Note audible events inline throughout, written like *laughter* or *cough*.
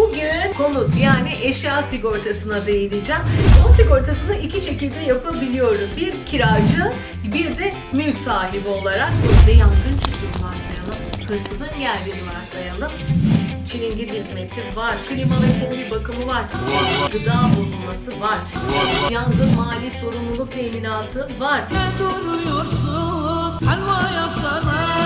bugün konut yani eşya sigortasına değineceğim. Konut sigortasını iki şekilde yapabiliyoruz. Bir kiracı, bir de mülk sahibi olarak. Ve yangın çıktığını varsayalım. Hırsızın geldiğini varsayalım. Çilingir hizmeti var, klimalı kombi bakımı var, gıda bozulması var, yangın mali sorumluluk teminatı var. Ne duruyorsun? Helva yapsana,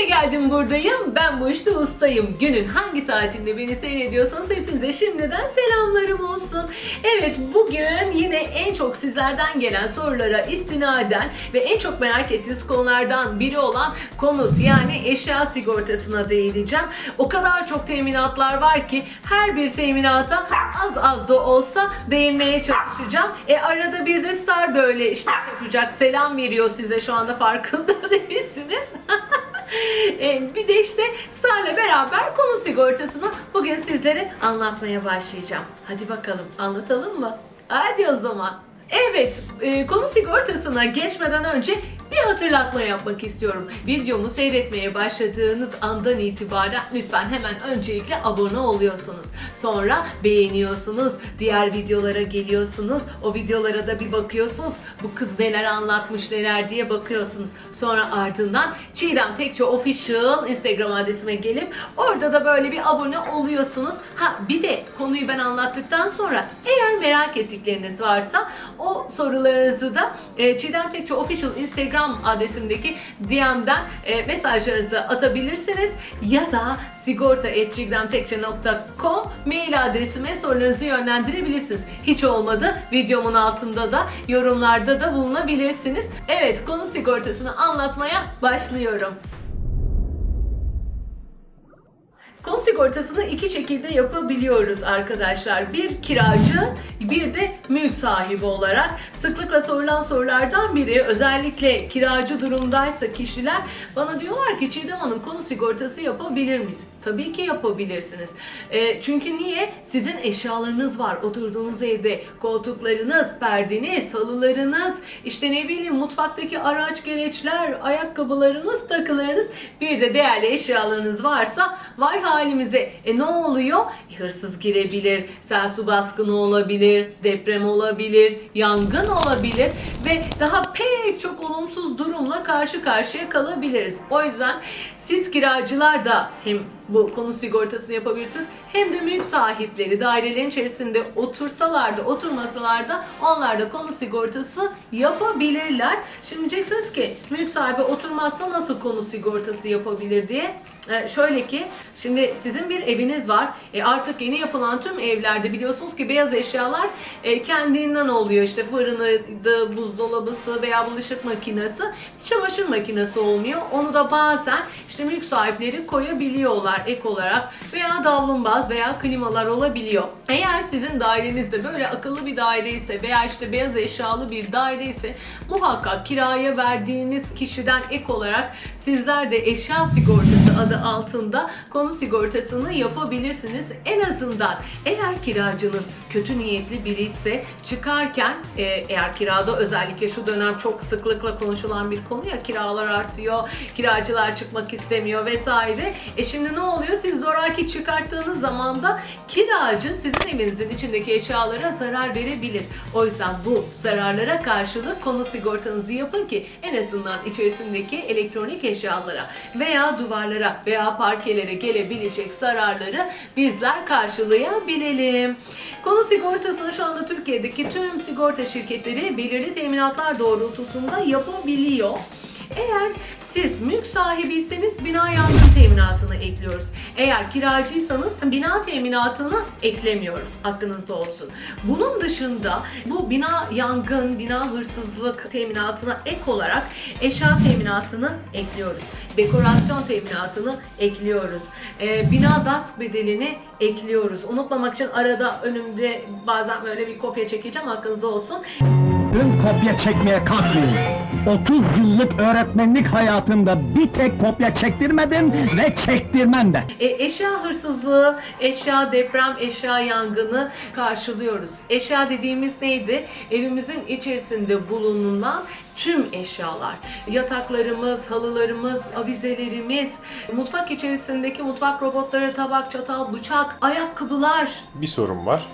İşte geldim buradayım. Ben bu işte ustayım. Günün hangi saatinde beni seyrediyorsanız hepinize şimdiden selamlarım olsun. Evet bugün yine en çok sizlerden gelen sorulara istinaden ve en çok merak ettiğiniz konulardan biri olan konut yani eşya sigortasına değineceğim. O kadar çok teminatlar var ki her bir teminata az az da olsa değinmeye çalışacağım. E arada bir de Star böyle işte yapacak selam veriyor size şu anda farkında *laughs* değilsiniz. *laughs* *laughs* E, bir de işte Star'la beraber konu sigortasını bugün sizlere anlatmaya başlayacağım. Hadi bakalım anlatalım mı? Hadi o zaman. Evet, e, konu sigortasına geçmeden önce bir hatırlatma yapmak istiyorum. Videomu seyretmeye başladığınız andan itibaren lütfen hemen öncelikle abone oluyorsunuz. Sonra beğeniyorsunuz, diğer videolara geliyorsunuz, o videolara da bir bakıyorsunuz. Bu kız neler anlatmış neler diye bakıyorsunuz. Sonra ardından Çiğdem Tekçe Official Instagram adresime gelip orada da böyle bir abone oluyorsunuz. Ha bir de konuyu ben anlattıktan sonra eğer merak ettikleriniz varsa o sorularınızı da e, Çiğdem Tekçe Official Instagram adresimdeki DM'den e, mesajlarınızı atabilirsiniz ya da sigorta.çiğdemtekçe.com mail adresime sorularınızı yönlendirebilirsiniz. Hiç olmadı videomun altında da yorumlarda da bulunabilirsiniz. Evet konu sigortasını anlatmaya başlıyorum. Sigortasını iki şekilde yapabiliyoruz arkadaşlar. Bir kiracı, bir de mülk sahibi olarak. Sıklıkla sorulan sorulardan biri özellikle kiracı durumdaysa kişiler bana diyorlar ki Çiğdem Hanım konu sigortası yapabilir miyiz? Tabii ki yapabilirsiniz. E, çünkü niye? Sizin eşyalarınız var. Oturduğunuz evde koltuklarınız, perdeniz, halılarınız, işte ne bileyim mutfaktaki araç gereçler, ayakkabılarınız, takılarınız, bir de değerli eşyalarınız varsa vay halimize. E ne oluyor? E, hırsız girebilir, sel su baskını olabilir, deprem olabilir, yangın olabilir ve daha pek çok olumsuz durumla karşı karşıya kalabiliriz. O yüzden siz kiracılar da hem bu konu sigortasını yapabilirsiniz hem de mülk sahipleri dairelerin içerisinde otursalar da oturmasalar da onlar da konu sigortası yapabilirler. Şimdi diyeceksiniz ki mülk sahibi oturmazsa nasıl konu sigortası yapabilir diye. Ee, şöyle ki şimdi sizin bir eviniz var. E, artık yeni yapılan tüm evlerde biliyorsunuz ki beyaz eşyalar e, kendinden oluyor. İşte fırınıydı, buzdolabısı veya bulaşık makinesi. Çamaşır makinesi olmuyor. Onu da bazen işte mülk sahipleri koyabiliyorlar ek olarak veya davlumbaz veya klimalar olabiliyor. Eğer sizin dairenizde böyle akıllı bir daire ise veya işte beyaz eşyalı bir daire ise muhakkak kiraya verdiğiniz kişiden ek olarak sizler de eşya sigortası adı altında konu sigortasını yapabilirsiniz. En azından eğer kiracınız kötü niyetli biri ise çıkarken e, eğer kirada özellikle şu dönem çok sıklıkla konuşulan bir konu ya kiralar artıyor, kiracılar çıkmak istemiyor vesaire. E şimdi ne oluyor? Siz zoraki çıkarttığınız zaman da kiracı sizin evinizin içindeki eşyalara zarar verebilir. O yüzden bu zararlara karşılık konu sigortanızı yapın ki en azından içerisindeki elektronik eşyalara veya duvarlara veya parkelere gelebilecek zararları bizler karşılayabilelim. Konu sigortasını şu anda Türkiye'deki tüm sigorta şirketleri belirli teminatlar doğrultusunda yapabiliyor. Eğer siz mülk sahibiyseniz bina yangın teminatını ekliyoruz. Eğer kiracıysanız bina teminatını eklemiyoruz. Aklınızda olsun. Bunun dışında bu bina yangın, bina hırsızlık teminatına ek olarak eşya teminatını ekliyoruz. Dekorasyon teminatını ekliyoruz. Ee, bina dask bedelini ekliyoruz. Unutmamak için arada önümde bazen böyle bir kopya çekeceğim aklınızda olsun. Sakın kopya çekmeye kalkmayın. 30 yıllık öğretmenlik hayatımda bir tek kopya çektirmedim ve çektirmem de. E, eşya hırsızlığı, eşya deprem, eşya yangını karşılıyoruz. Eşya dediğimiz neydi? Evimizin içerisinde bulunan tüm eşyalar. Yataklarımız, halılarımız, avizelerimiz, mutfak içerisindeki mutfak robotları, tabak, çatal, bıçak, ayakkabılar. Bir sorun var.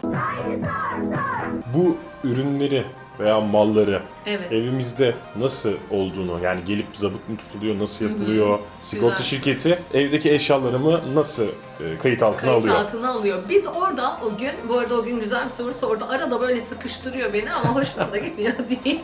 Bu ürünleri veya malları Evet. evimizde nasıl olduğunu yani gelip zabıt mı tutuluyor, nasıl yapılıyor, sigorta Güzel. şirketi evdeki eşyalarımı nasıl e, kayıt altına Kayıt alıyor? altına alıyor. Biz orada o gün, bu arada o gün güzel bir soru sordu. Arada böyle sıkıştırıyor beni ama hoşuma da gitmiyor *laughs* diye.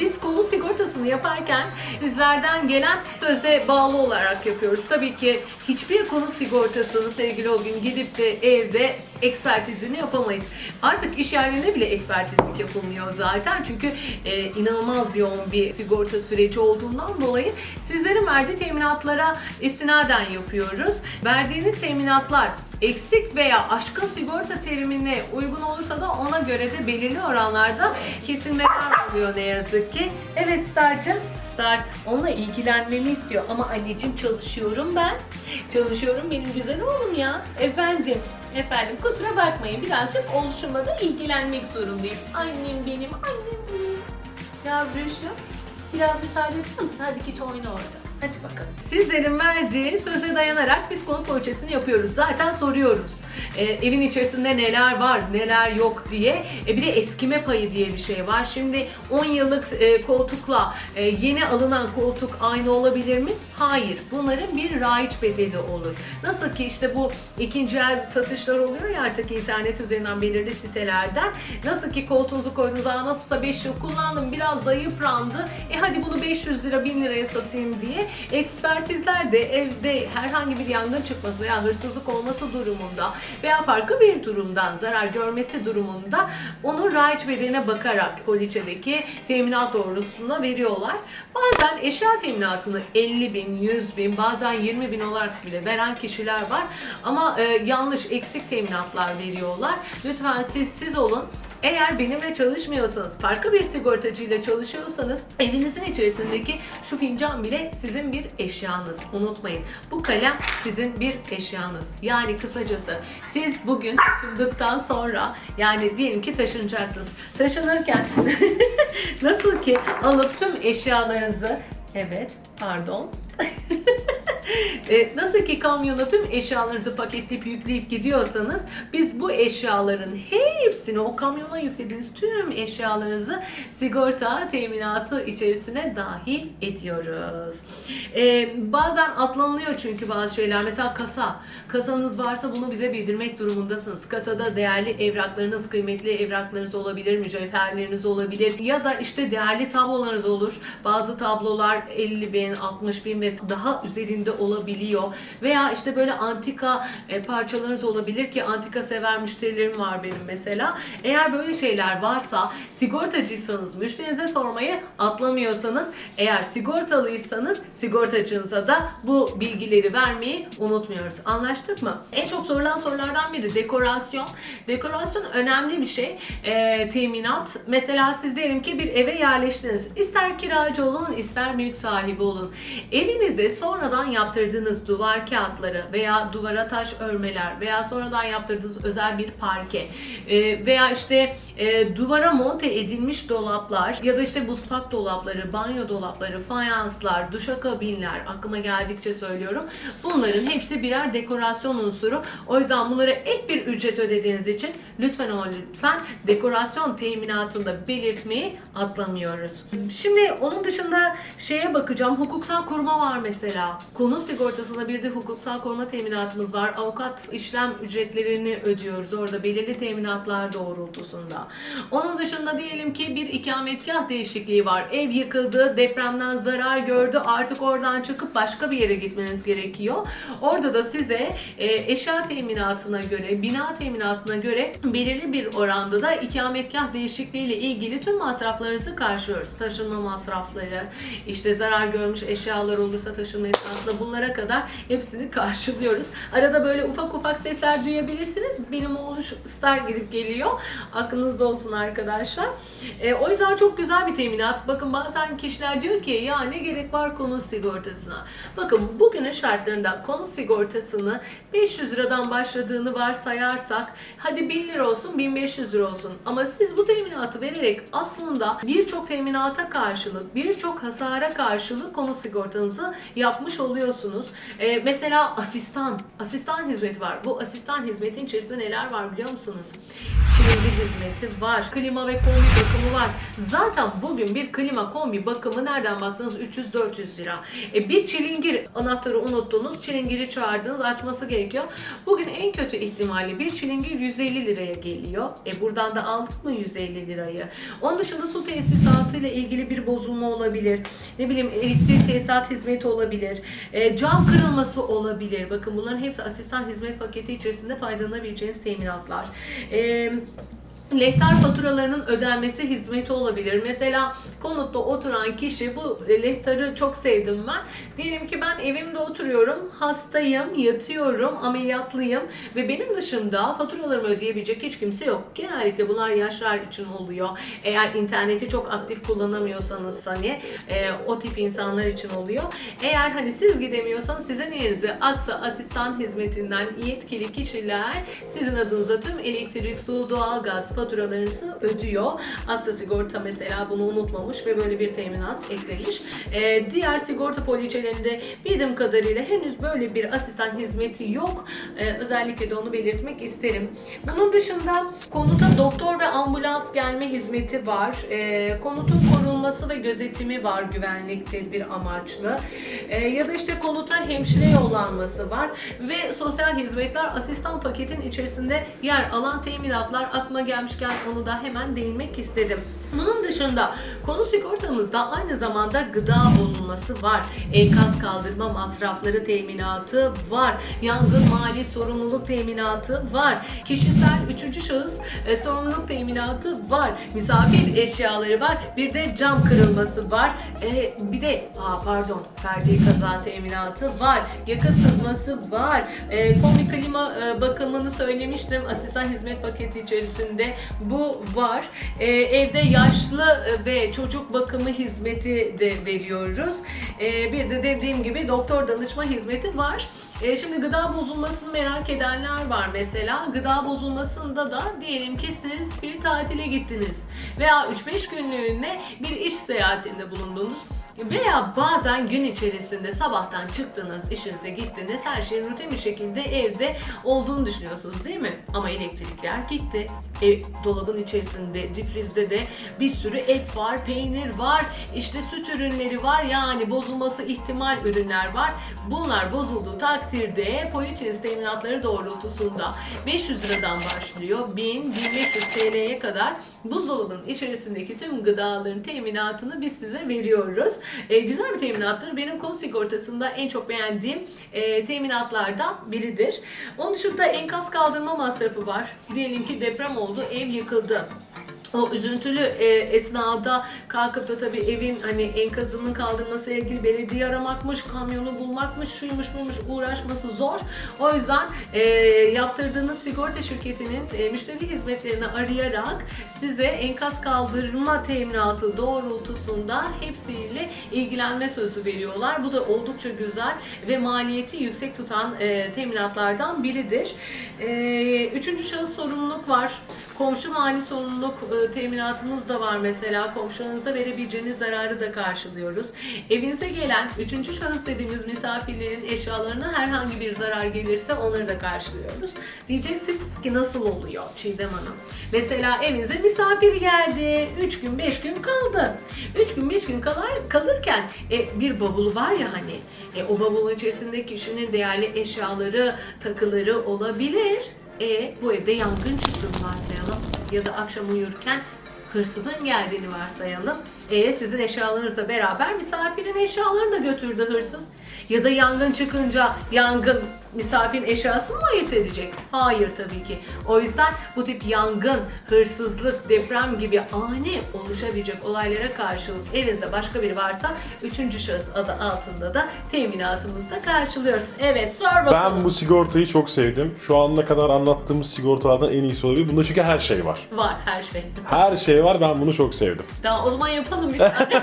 Biz konu sigortasını yaparken sizlerden gelen söze bağlı olarak yapıyoruz. Tabii ki hiçbir konu sigortasını sevgili o gün gidip de evde ekspertizini yapamayız. Artık iş yerlerinde bile ekspertizlik yapılmıyor zaten. Çünkü e, inanılmaz yoğun bir sigorta süreci olduğundan dolayı sizlerin verdiği teminatlara istinaden yapıyoruz. Verdiğiniz teminatlar eksik veya aşkın sigorta terimine uygun olursa da ona göre de belirli oranlarda kesilmeler oluyor ne yazık ki. Evet Star'cığım. Star onunla ilgilenmemi istiyor ama anneciğim çalışıyorum ben. Çalışıyorum benim güzel oğlum ya. Efendim, efendim kusura bakmayın birazcık oluşumla da ilgilenmek zorundayım. Annem benim, annem benim. Yavruşum biraz müsaade eder misin? Hadi git oyna orada. Hadi bakalım. Sizlerin verdiği söze dayanarak biz konu poğaçasını yapıyoruz. Zaten soruyoruz. Ee, evin içerisinde neler var, neler yok diye. E, bir de eskime payı diye bir şey var. Şimdi 10 yıllık e, koltukla e, yeni alınan koltuk aynı olabilir mi? Hayır. Bunların bir raiç bedeli olur. Nasıl ki işte bu ikinci el satışlar oluyor ya artık internet üzerinden belirli sitelerden. Nasıl ki koltuğunuzu koyduğunuz zaman nasılsa 5 yıl kullandım biraz da yıprandı. E hadi bunu 500 lira 1000 liraya satayım diye ekspertizler de evde herhangi bir yangın çıkması veya hırsızlık olması durumunda veya farklı bir durumdan zarar görmesi durumunda onun raiç bedeline bakarak poliçedeki teminat doğrultusunda veriyorlar. Bazen eşya teminatını 50 bin, 100 bin, bazen 20 bin olarak bile veren kişiler var. Ama e, yanlış, eksik teminatlar veriyorlar. Lütfen siz siz olun. Eğer benimle çalışmıyorsanız, farklı bir sigortacıyla çalışıyorsanız evinizin içerisindeki şu fincan bile sizin bir eşyanız. Unutmayın. Bu kalem sizin bir eşyanız. Yani kısacası siz bugün taşındıktan sonra yani diyelim ki taşınacaksınız. Taşınırken *laughs* nasıl ki alıp tüm eşyalarınızı Evet, pardon. *laughs* E, nasıl ki kamyona tüm eşyalarınızı paketleyip yükleyip gidiyorsanız biz bu eşyaların hepsini o kamyona yüklediğiniz tüm eşyalarınızı sigorta teminatı içerisine dahil ediyoruz. E, bazen atlanılıyor çünkü bazı şeyler. Mesela kasa. Kasanız varsa bunu bize bildirmek durumundasınız. Kasada değerli evraklarınız, kıymetli evraklarınız olabilir, mücevherleriniz olabilir ya da işte değerli tablolarınız olur. Bazı tablolar 50 bin, 60 bin ve daha üzerinde olabiliyor. Veya işte böyle antika e, parçalarınız olabilir ki antika sever müşterilerim var benim mesela. Eğer böyle şeyler varsa sigortacıysanız müşterinize sormayı atlamıyorsanız eğer sigortalıysanız sigortacınıza da bu bilgileri vermeyi unutmuyoruz. Anlaştık mı? En çok sorulan sorulardan biri dekorasyon. Dekorasyon önemli bir şey. E, teminat. Mesela siz diyelim ki bir eve yerleştiniz. İster kiracı olun ister mülk sahibi olun. Evinize sonradan yaptırdığınız duvar kağıtları veya duvara taş örmeler veya sonradan yaptırdığınız özel bir parke e, veya işte e, duvara monte edilmiş dolaplar ya da işte mutfak dolapları, banyo dolapları, fayanslar, duşakabinler aklıma geldikçe söylüyorum. Bunların hepsi birer dekorasyon unsuru. O yüzden bunlara ek bir ücret ödediğiniz için lütfen ama lütfen dekorasyon teminatında belirtmeyi atlamıyoruz. Şimdi onun dışında şeye bakacağım. Hukuksal koruma var mesela. Konu sigortasında bir de hukuksal koruma teminatımız var. Avukat işlem ücretlerini ödüyoruz orada belirli teminatlar doğrultusunda. Onun dışında diyelim ki bir ikametgah değişikliği var. Ev yıkıldı, depremden zarar gördü. Artık oradan çıkıp başka bir yere gitmeniz gerekiyor. Orada da size e, eşya teminatına göre, bina teminatına göre belirli bir oranda da ikametgah değişikliği ile ilgili tüm masraflarınızı karşılıyoruz. Taşınma masrafları, işte zarar görmüş eşyalar olursa taşınma esnasında bunlara kadar hepsini karşılıyoruz. Arada böyle ufak ufak sesler duyabilirsiniz. Benim oğlu Star girip geliyor. Aklınızda aklınızda olsun arkadaşlar. E, o yüzden çok güzel bir teminat. Bakın bazen kişiler diyor ki ya ne gerek var konut sigortasına. Bakın bugünün şartlarında konut sigortasını 500 liradan başladığını varsayarsak hadi 1000 lira olsun 1500 lira olsun. Ama siz bu teminatı vererek aslında birçok teminata karşılık birçok hasara karşılık konut sigortanızı yapmış oluyorsunuz. E, mesela asistan, asistan hizmeti var. Bu asistan hizmetin içerisinde neler var biliyor musunuz? Çilingir hizmeti var. Klima ve kombi bakımı var. Zaten bugün bir klima kombi bakımı nereden baksanız 300-400 lira. E, bir çilingir anahtarı unuttunuz. Çilingiri çağırdınız. Açması gerekiyor. Bugün en kötü ihtimalle bir çilingir 150 liraya geliyor. E buradan da aldık mı 150 lirayı? Onun dışında su tesisatı ile ilgili bir bozulma olabilir. Ne bileyim elektrik tesisat hizmeti olabilir. E, cam kırılması olabilir. Bakın bunların hepsi asistan hizmet paketi içerisinde faydalanabileceğiniz teminatlar. E, Lehtar faturalarının ödenmesi hizmeti olabilir. Mesela konutta oturan kişi bu lehtarı çok sevdim ben. Diyelim ki ben evimde oturuyorum, hastayım, yatıyorum, ameliyatlıyım ve benim dışında faturalarımı ödeyebilecek hiç kimse yok. Genellikle bunlar yaşlar için oluyor. Eğer interneti çok aktif kullanamıyorsanız hani e, o tip insanlar için oluyor. Eğer hani siz gidemiyorsanız sizin yerinize Aksa Asistan Hizmetinden yetkili kişiler sizin adınıza tüm elektrik, su, doğalgaz faturalarınızı ödüyor. Aksa Sigorta mesela bunu unutmamış ve böyle bir teminat eklemiş. Ee, diğer sigorta poliçelerinde bildiğim kadarıyla henüz böyle bir asistan hizmeti yok. Ee, özellikle de onu belirtmek isterim. Bunun dışında konuta doktor ve ambulans gelme hizmeti var. Ee, konutun korunması ve gözetimi var güvenlik tedbir amaçlı. Ee, ya da işte konuta hemşire yollanması var ve sosyal hizmetler asistan paketin içerisinde yer alan teminatlar aklıma gelmişken onu da hemen değinmek istedim. Bunun dışında konu sigortamızda aynı zamanda gıda bozulması var. Enkaz kaldırma masrafları teminatı var. Yangın mali sorumluluk teminatı var. Kişisel üçüncü şahıs e, sorumluluk teminatı var. Misafir eşyaları var. Bir de cam kırılması var. E, bir de aa, pardon ferdi kaza teminatı var. Yakıt sızması var. E, kombi klima e, bakımını söylemiştim. Asistan hizmet paketi içerisinde bu var. E, evde yaşlı e, ve çocuk bakımı hizmeti de veriyoruz. E, bir de dediğim gibi doktor danışma hizmeti var. E, şimdi gıda bozulmasını merak edenler var mesela. Gıda bozulmasında da diyelim ki siz bir tatile gittiniz veya 3-5 günlüğüne bir iş seyahatinde bulundunuz. Veya bazen gün içerisinde sabahtan çıktınız, işinize gittiniz, her şeyin rutin bir şekilde evde olduğunu düşünüyorsunuz değil mi? Ama elektrikler gitti. Ev, dolabın içerisinde, difrizde de bir sürü et var, peynir var, işte süt ürünleri var. Yani bozulması ihtimal ürünler var. Bunlar bozulduğu takdirde poliçeniz teminatları doğrultusunda 500 liradan başlıyor. 1000, 1500 TL'ye kadar buzdolabının içerisindeki tüm gıdaların teminatını biz size veriyoruz. E, güzel bir teminattır. Benim konu sigortasında en çok beğendiğim e, teminatlardan biridir. Onun dışında enkaz kaldırma masrafı var. Diyelim ki deprem oldu, ev yıkıldı o üzüntülü e, esnada kalkıp da tabii evin hani enkazının kaldırması ile ilgili belediye aramakmış, kamyonu bulmakmış, şuymuş buymuş uğraşması zor. O yüzden e, yaptırdığınız sigorta şirketinin e, müşteri hizmetlerini arayarak size enkaz kaldırma teminatı doğrultusunda hepsiyle ilgilenme sözü veriyorlar. Bu da oldukça güzel ve maliyeti yüksek tutan e, teminatlardan biridir. E, üçüncü şahıs sorumluluk var. Komşu mali sorumluluk e, teminatımız da var mesela. Komşularınıza verebileceğiniz zararı da karşılıyoruz. Evinize gelen üçüncü şahıs dediğimiz misafirlerin eşyalarına herhangi bir zarar gelirse onları da karşılıyoruz. Diyeceksiniz ki nasıl oluyor Çiğdem Hanım? Mesela evinize misafir geldi. 3 gün 5 gün kaldı. 3 gün 5 gün kalır, kalırken e, bir bavulu var ya hani e, o bavulun içerisinde kişinin değerli eşyaları, takıları olabilir. E bu evde yangın çıktığını varsayalım ya da akşam uyurken hırsızın geldiğini varsayalım. E sizin eşyalarınızla beraber misafirin eşyalarını da götürdü hırsız. Ya da yangın çıkınca yangın misafir eşyasını mı ayırt edecek? Hayır tabii ki. O yüzden bu tip yangın, hırsızlık, deprem gibi ani oluşabilecek olaylara karşılık evinizde başka biri varsa üçüncü şahıs adı altında da teminatımızı da karşılıyoruz. Evet sor bakalım. Ben bu sigortayı çok sevdim. Şu ana kadar anlattığımız sigortalardan en iyisi olabilir. Bunda çünkü her şey var. Var her şey. Her şey var ben bunu çok sevdim. Tamam o zaman yapalım bir tane. *laughs*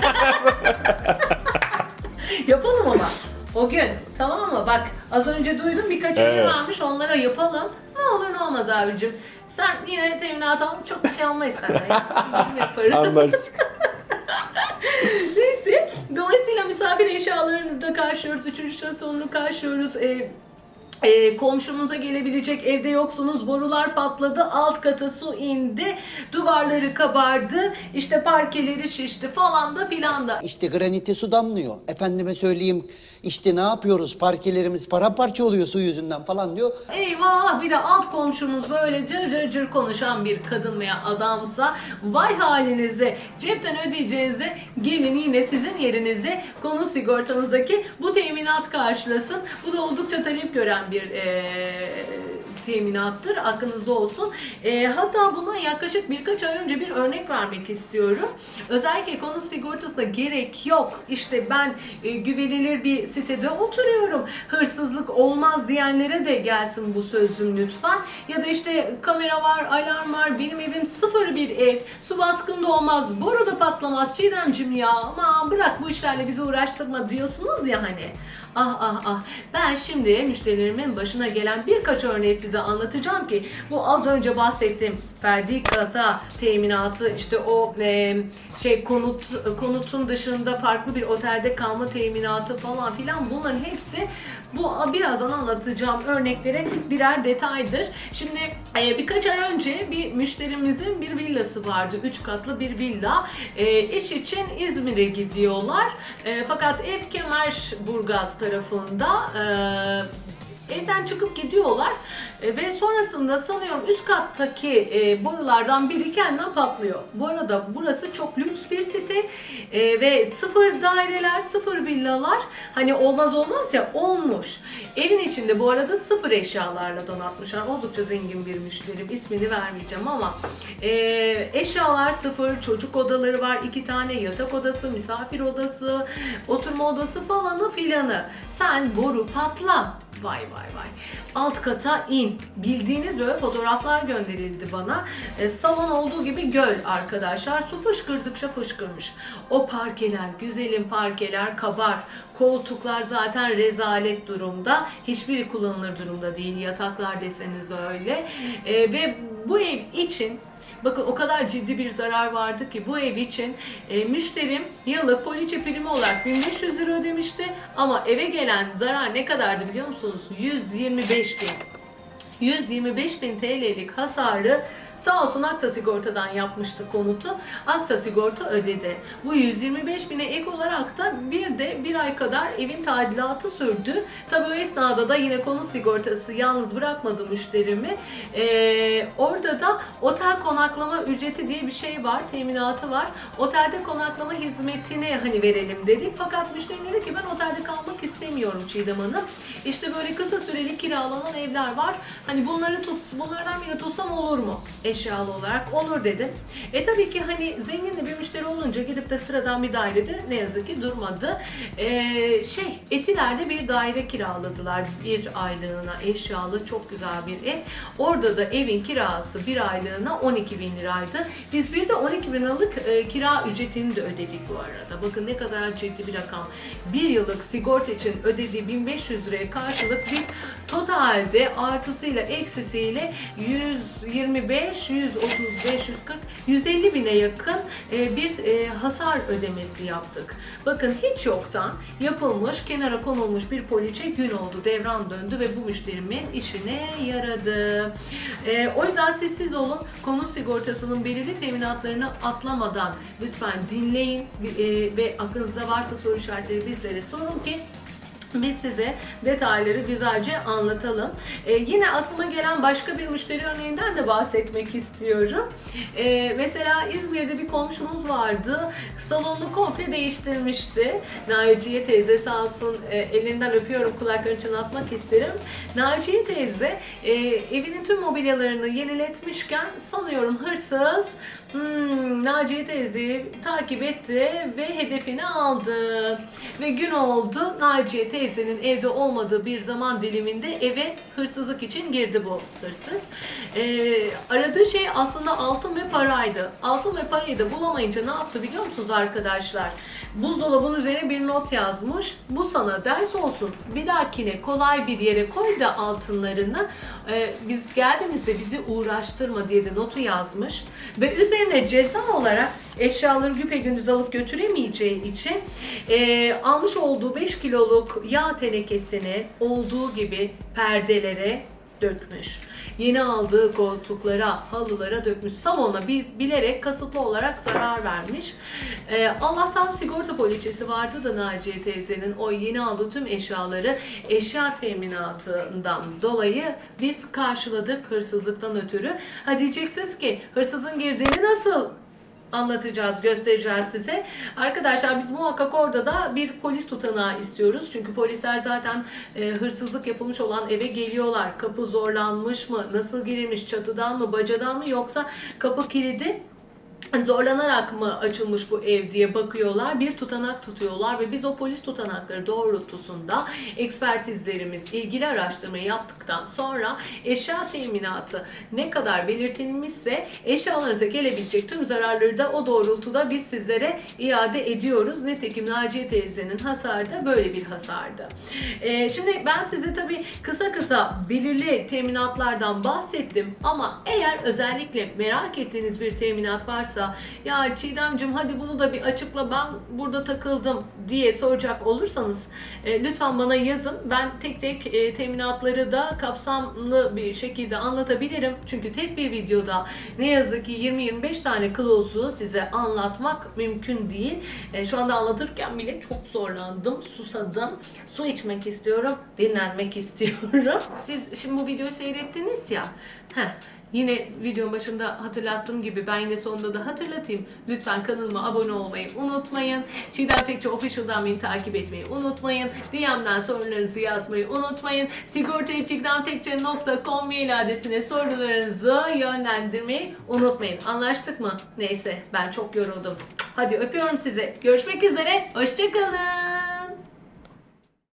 yapalım ama. O gün tamam mı? Bak az önce duydum birkaç evet. Evet. varmış onlara yapalım. Ne olur ne olmaz abicim. Sen yine teminat al çok bir şey almayız senden. Anlaştık. Neyse. Dolayısıyla misafir eşyalarını da karşılıyoruz. Üçüncü şahıs sonunu karşılıyoruz. Ee, e, komşumuza gelebilecek evde yoksunuz borular patladı alt kata su indi duvarları kabardı işte parkeleri şişti falan da filan da İşte granite su damlıyor. Efendime söyleyeyim işte ne yapıyoruz? Parkelerimiz paramparça oluyor su yüzünden falan diyor. Eyvah bir de alt komşumuz böyle cır cır cır konuşan bir kadın veya adamsa vay halinize cepten ödeyeceğinize gelin yine sizin yerinize konu sigortanızdaki bu teminat karşılasın. Bu da oldukça talep gören bir eee teminattır. Aklınızda olsun. Eee, hatta buna yaklaşık birkaç ay önce bir örnek vermek istiyorum. Özellikle konu sigortasına gerek yok. İşte ben e, güvenilir bir sitede oturuyorum. Hırsızlık olmaz diyenlere de gelsin bu sözüm lütfen. Ya da işte kamera var, alarm var, benim evim sıfır bir ev. Su baskında olmaz, boru da patlamaz Çiğdemcim ya. Aman bırak bu işlerle bizi uğraştırma diyorsunuz ya hani. Ah ah ah. Ben şimdi müşterilerimin başına gelen birkaç örneği size anlatacağım ki bu az önce bahsettiğim verdiği kaza teminatı işte o e, şey konut konutun dışında farklı bir otelde kalma teminatı falan filan bunların hepsi bu birazdan anlatacağım örneklere birer detaydır. Şimdi e, birkaç ay önce bir müşterimizin bir villası vardı. Üç katlı bir villa. E, iş için İzmir'e gidiyorlar. E, fakat ev Kemerburgaz tarafında e, evden çıkıp gidiyorlar E, ve sonrasında sanıyorum üst kattaki e, borulardan biri kendinden patlıyor. Bu arada burası çok lüks bir site e, ve sıfır daireler, sıfır villalar hani olmaz olmaz ya olmuş. Evin içinde bu arada sıfır eşyalarla donatmışlar. Oldukça zengin bir müşterim. İsmini vermeyeceğim ama eşyalar sıfır, çocuk odaları var, iki tane yatak odası, misafir odası, oturma odası falanı filanı. Sen boru patla. Vay vay vay. Alt kata in. Bildiğiniz böyle fotoğraflar gönderildi bana. E, salon olduğu gibi göl arkadaşlar. Su fışkırdıkça fışkırmış. O parkeler, güzelim parkeler kabar. Koltuklar zaten rezalet durumda. Hiçbiri kullanılır durumda değil. Yataklar deseniz öyle. E, ve bu ev için Bakın o kadar ciddi bir zarar vardı ki bu ev için e, müşterim yıllık poliçe primi olarak 1500 lira ödemişti ama eve gelen zarar ne kadardı biliyor musunuz? 125 bin. 125 bin TL'lik hasarı Sağ olsun Aksa Sigorta'dan yapmıştı konutu. Aksa Sigorta ödedi. Bu 125 bine ek olarak da bir de bir ay kadar evin tadilatı sürdü. Tabii o esnada da yine konu sigortası yalnız bırakmadı müşterimi. Ee, orada da otel konaklama ücreti diye bir şey var, teminatı var. Otelde konaklama hizmetini hani verelim dedik. Fakat müşteri dedi ki ben otelde kalmak istemiyorum Çiğdem Hanım. İşte böyle kısa süreli kiralanan evler var. Hani bunları tut, bunlardan birini tutsam olur mu? Eşyalı olarak olur dedim. E tabii ki hani zengin de bir müşteri olunca gidip de sıradan bir dairede ne yazık ki durmadı. E, şey Etiler'de bir daire kiraladılar bir aylığına eşyalı çok güzel bir ev. Orada da evin kirası bir aylığına 12 bin liraydı. Biz bir de 12 bin liralık e, kira ücretini de ödedik bu arada. Bakın ne kadar ciddi bir rakam. Bir yıllık sigorta için ödediği 1500 liraya karşılık biz totalde artısıyla eksisiyle 125, 135, 140, 150 bine yakın e, bir e, hasar ödemesi yaptık. Bakın hiç yoktan yapılmış, kenara konulmuş bir poliçe gün oldu, devran döndü ve bu müşterimin işine yaradı. E, o yüzden siz siz olun, konu sigortasının belirli teminatlarını atlamadan lütfen dinleyin ve aklınızda varsa soru işaretleri bizlere sorun ki biz size detayları güzelce anlatalım. Ee, yine aklıma gelen başka bir müşteri örneğinden de bahsetmek istiyorum. Ee, mesela İzmir'de bir komşumuz vardı. Salonunu komple değiştirmişti. Naciye teyze sağ olsun e, elinden öpüyorum kulaklarını çınlatmak isterim. Naciye teyze e, evinin tüm mobilyalarını yeniletmişken sanıyorum hırsız Hmm, Naciye teyzeyi takip etti ve hedefini aldı. Ve gün oldu Naciye teyzenin evde olmadığı bir zaman diliminde eve hırsızlık için girdi bu hırsız. Ee, aradığı şey aslında altın ve paraydı. Altın ve parayı da bulamayınca ne yaptı biliyor musunuz arkadaşlar? Buzdolabının üzerine bir not yazmış. Bu sana ders olsun. Bir dahakine kolay bir yere koy da altınlarını. Ee, biz geldiğimizde bizi uğraştırma diye de notu yazmış. Ve üzerine ceza olarak eşyaları güpegündüz alıp götüremeyeceği için e, almış olduğu 5 kiloluk yağ tenekesini olduğu gibi perdelere dökmüş. Yeni aldığı koltuklara, halılara dökmüş. Salona bilerek kasıtlı olarak zarar vermiş. Ee, Allah'tan sigorta poliçesi vardı da Naciye teyzenin o yeni aldığı tüm eşyaları eşya teminatından dolayı biz karşıladık hırsızlıktan ötürü. Ha diyeceksiniz ki hırsızın girdiğini nasıl anlatacağız, göstereceğiz size. Arkadaşlar biz muhakkak orada da bir polis tutanağı istiyoruz. Çünkü polisler zaten e, hırsızlık yapılmış olan eve geliyorlar. Kapı zorlanmış mı, nasıl girilmiş, çatıdan mı, bacadan mı yoksa kapı kilidi zorlanarak mı açılmış bu ev diye bakıyorlar. Bir tutanak tutuyorlar ve biz o polis tutanakları doğrultusunda ekspertizlerimiz ilgili araştırmayı yaptıktan sonra eşya teminatı ne kadar belirtilmişse eşyalarınıza gelebilecek tüm zararları da o doğrultuda biz sizlere iade ediyoruz. Nitekim Naciye teyzenin hasarı da böyle bir hasardı. Ee, şimdi ben size tabii kısa kısa belirli teminatlardan bahsettim ama eğer özellikle merak ettiğiniz bir teminat varsa ya Çiğdemcim hadi bunu da bir açıkla ben burada takıldım diye soracak olursanız e, lütfen bana yazın. Ben tek tek e, teminatları da kapsamlı bir şekilde anlatabilirim. Çünkü tek bir videoda ne yazık ki 20-25 tane kılavuzu size anlatmak mümkün değil. E, şu anda anlatırken bile çok zorlandım, susadım. Su içmek istiyorum, dinlenmek *laughs* istiyorum. Siz şimdi bu videoyu seyrettiniz ya. Heh, Yine videonun başında hatırlattığım gibi ben yine sonunda da hatırlatayım. Lütfen kanalıma abone olmayı unutmayın. Çiğdem Tekçi Official'dan beni takip etmeyi unutmayın. DM'den sorularınızı yazmayı unutmayın. sigortacıkdamtekçe.com mail adresine sorularınızı yönlendirmeyi unutmayın. Anlaştık mı? Neyse ben çok yoruldum. Hadi öpüyorum sizi. Görüşmek üzere. Hoşçakalın.